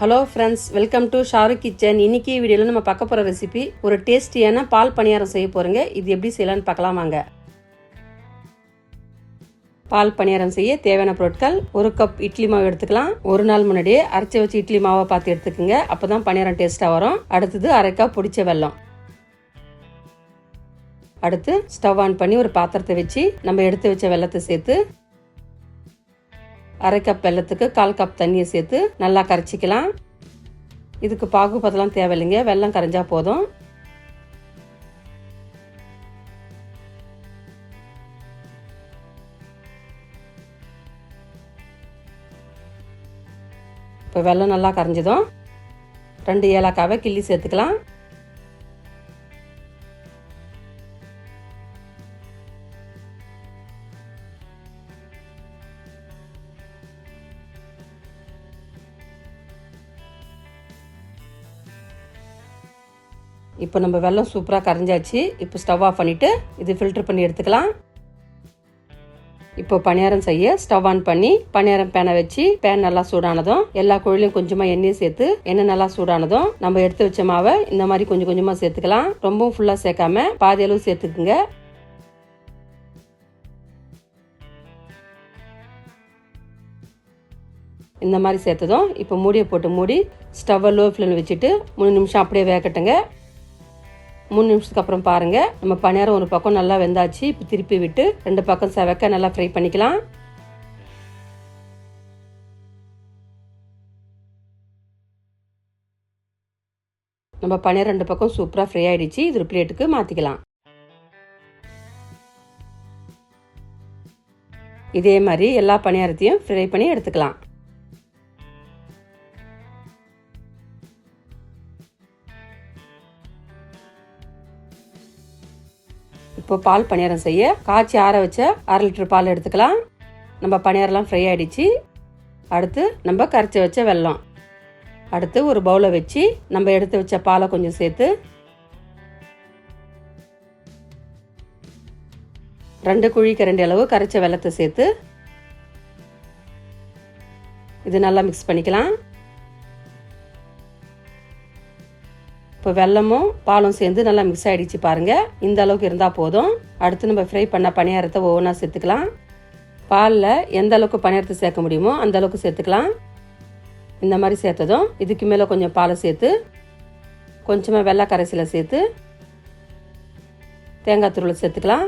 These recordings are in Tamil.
Hello friends welcome to Shahrukh kitchen இன்னைக்கு வீடியோவில் நம்ம பார்க்க போகிற ரெசிபி ஒரு டேஸ்டியான பால் பணியாரம் செய்ய போகிறோங்க இது எப்படி செய்யலாம்னு பார்க்கலாம் வாங்க. பால் பணியாரம் செய்ய தேவையான பொருட்கள் ஒரு கப் இட்லி மாவு எடுத்துக்கலாம். ஒரு நாள் முன்னாடியே அரைச்சி வச்சு இட்லி மாவை பார்த்து எடுத்துக்கோங்க. அப்போ தான் பணியாரம் டேஸ்ட்டாக வரும். அடுத்தது அரை கப் பிடிச்ச வெல்லம். அடுத்து ஸ்டவ் ஆன் பண்ணி ஒரு பாத்திரத்தை வச்சு நம்ம எடுத்து வச்ச வெள்ளத்தை சேர்த்து அரை கப் வெள்ளத்துக்கு கால் கப் தண்ணியை சேர்த்து நல்லா கரைச்சிக்கலாம். இதுக்கு பாகுபதெல்லாம் தேவையில்லைங்க. வெள்ளம் கரைஞ்சா போதும். இப்போ வெள்ளம் நல்லா கரைஞ்சதும். ரெண்டு ஏலக்காவை கிள்ளி சேர்த்துக்கலாம். இப்போ நம்ம வெள்ளம் சூப்பராக கரைஞ்சாச்சு. இப்போ ஸ்டவ் ஆஃப் பண்ணிவிட்டு இது ஃபில்டர் பண்ணி எடுத்துக்கலாம். இப்போ பணியாரம் செய்ய ஸ்டவ் ஆன் பண்ணி பணியாரம் பேனை வச்சு பேன் நல்லா சூடானதும் எல்லா குழிலையும் கொஞ்சமாக எண்ணெயும் சேர்த்து எண்ணெய் நல்லா சூடானதும் நம்ம எடுத்து வச்ச மாவை இந்த மாதிரி கொஞ்சம் கொஞ்சமாக சேர்த்துக்கலாம். ரொம்பவும் ஃபுல்லாக சேர்க்காம பாதி அளவு சேர்த்துக்குங்க. இந்த மாதிரி சேர்த்ததும் இப்போ மூடியை போட்டு மூடி ஸ்டவ்வை லோ ஃப்ளேமில் வச்சுட்டு மூணு நிமிஷம் அப்படியே வேகட்டுங்க. மூணு நிமிஷத்துக்கு அப்புறம் பாருங்கள் நம்ம பணியாரம் ஒரு பக்கம் நல்லா வெந்தாச்சு இப்போ திருப்பி விட்டு ரெண்டு பக்கம் செவக்க நல்லா ஃப்ரை பண்ணிக்கலாம். நம்ம பணியாரம் ரெண்டு பக்கம் சூப்பராக ஃப்ரை ஆகிடுச்சு இது ஒரு பிளேட்டுக்கு மாற்றிக்கலாம் இதே மாதிரி எல்லா பணியாரத்தையும் ஃப்ரை பண்ணி எடுத்துக்கலாம். இப்போ பால் பணியாரம் செய்ய காய்ச்சி ஆற வச்ச அரை லிட்டர் பால் எடுத்துக்கலாம். நம்ம பணியாரம்லாம் ஃப்ரை ஆகிடுச்சு அடுத்து நம்ம கரைச்சி வச்ச வெல்லம். அடுத்து ஒரு பவுலை வச்சு நம்ம எடுத்து வச்ச பாலை கொஞ்சம் சேர்த்து ரெண்டு குழி கரண்டி அளவு கரைச்ச வெள்ளத்தை சேர்த்து இது நல்லா மிக்ஸ் பண்ணிக்கலாம். இப்போ வெள்ளமும் பாலும் சேர்ந்து நல்லா மிக்ஸ் ஆகிடுச்சு பாருங்கள் இந்த அளவுக்கு இருந்தால் போதும். அடுத்து நம்ம ஃப்ரை பண்ண பணியாரத்தை ஒவ்வொன்றா சேர்த்துக்கலாம். பாலில் எந்த அளவுக்கு பணியாரத்தை சேர்க்க முடியுமோ அந்த அளவுக்கு சேர்த்துக்கலாம். இந்த மாதிரி சேர்த்ததும் இதுக்கு மேலே கொஞ்சம் பாலை சேர்த்து கொஞ்சமாக வெள்ளை கரைசலை சேர்த்து தேங்காய் துருளை சேர்த்துக்கலாம்.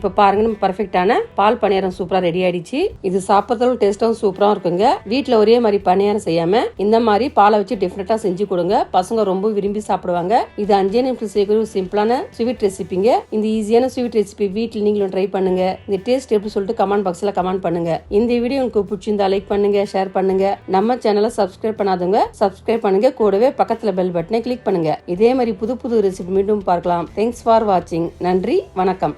இப்போ பாருங்க நம்ம பர்ஃபெக்டான பால் பணியாரம் சூப்பராக ரெடி ஆயிடுச்சு. இது சாப்பிட்றதும் டேஸ்ட்டாகவும் சூப்பராக இருக்குங்க. வீட்டில் ஒரே மாதிரி பணியாரம் செய்யாம இந்த மாதிரி பாலை வச்சு டிஃப்ரெண்ட்டாக செஞ்சு கொடுங்க. பசங்க ரொம்ப விரும்பி சாப்பிடுவாங்க. இது அஞ்சே நிமிஷம் செய்யக்கூடிய ஒரு சிம்பிளான ஸ்வீட் ரெசிபிங்க இந்த ஈஸியான ஸ்வீட் ரெசிபி வீட்டில் நீங்களும் ட்ரை பண்ணுங்க. இந்த டேஸ்ட் எப்படி சொல்லிட்டு கமெண்ட் பாக்ஸில் கமெண்ட் பண்ணுங்க. இந்த வீடியோ உங்களுக்கு பிடிச்சிருந்தா லைக் பண்ணுங்க ஷேர் பண்ணுங்க. நம்ம சேனலை சப்ஸ்கிரைப் பண்ணாதவங்க சப்ஸ்கிரைப் பண்ணுங்க. கூடவே பக்கத்தில் பெல் பட்டனை கிளிக் பண்ணுங்க. இதே மாதிரி புது புது ரெசிபி மீண்டும் பார்க்கலாம். தேங்க்ஸ் ஃபார் வாட்சிங் நன்றி வணக்கம்.